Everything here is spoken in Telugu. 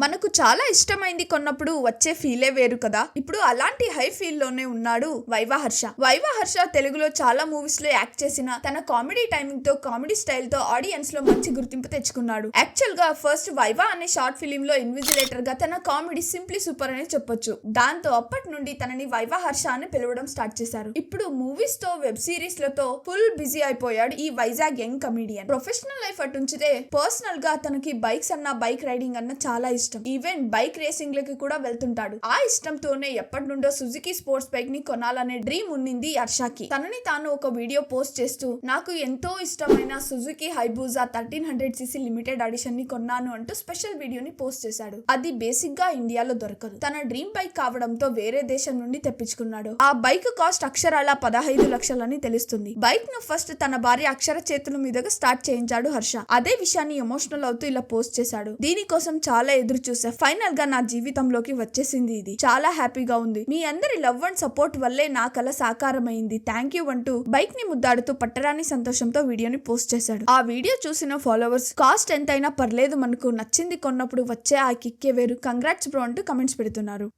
మనకు చాలా ఇష్టమైంది కొన్నప్పుడు వచ్చే ఫీలే వేరు కదా. ఇప్పుడు అలాంటి హై ఫీల్లోనే ఉన్నాడు వైవా హర్ష. వైవా హర్ష తెలుగులో చాలా మూవీస్లో యాక్ట్ చేసిన తన కామెడీ టైమింగ్తో కామెడీ స్టైల్తో ఆడియన్స్లో మంచి గుర్తింపు తెచ్చుకున్నాడు. యాక్చువల్గా ఫస్ట్ వైవా అనే షార్ట్ ఫిలిం లో ఇన్విజిలేటర్గా తన కామెడీ సింప్లీ సూపర్ అని చెప్పొచ్చు. దాంతో అప్పటి నుండి తనని వైవా హర్ష అని పిలవడం స్టార్ట్ చేశారు. ఇప్పుడు మూవీస్తో వెబ్ సిరీస్లతో ఫుల్ బిజీ అయిపోయాడు ఈ Vizag young comedian. Professional life అటు ఉంచితే పర్సనల్గా తనకి బైక్స్ అన్న బైక్ రైడింగ్ అన్న చాలా ఇష్టం. ఈవెన్ బైక్ రేసింగ్ లకి కూడా వెళ్తుంటాడు. ఆ ఇష్టంతోనే ఎప్పటి నుండో సుజుకి స్పోర్ట్స్ బైక్ని కొనాలనే డ్రీమ్ ఉన్నింది హర్షకి. తనని తాను ఒక వీడియో పోస్ట్ చేస్తూ నాకు ఎంతో ఇష్టమైన Suzuki Hayabusa thirteen hundred CC limited అడిషన్ని కొన్నాను అంటూ స్పెషల్ వీడియోని పోస్ట్ చేశాడు. అది బేసిక్గా ఇండియాలో దొరకదు. తన డ్రీమ్ బైక్ కావడంతో వేరే దేశం నుండి తెప్పించుకున్నాడు. ఆ బైక్ కాస్ట్ అక్షరాల పదహైదు లక్షలని తెలుస్తుంది. బైక్ను ఫస్ట్ తన భార్య అక్షర చేతుల మీదుగా స్టార్ట్ చేయించాడు హర్ష. అదే విషయాన్ని ఎమోషనల్ అవుతూ ఇలా పోస్ట్ చేశాడు. దీనికోసం చాలా ఎదురు చూసా ఫైనల్గా నా జీవితంలోకి వచ్చేసింది ఇది. చాలా హ్యాపీగా ఉంది. మీ అందరి లవ్ అండ్ సపోర్ట్ వల్లే నా కల సాకారమైంది. థ్యాంక్ యూ అంటూ బైక్ని ముద్దాడుతూ పట్టరాని సంతోషంతో వీడియోని పోస్ట్ చేశాడు. ఆ వీడియో చూసిన ఫాలోవర్స్ కాస్ట్ ఎంతైనా పర్లేదు మనకు. నచ్చింది కొన్నప్పుడు వచ్చే ఆ కిక్కే వేరు. కంగ్రాట్స్ బ్రో అంటూ కమెంట్స్ పెడుతున్నారు.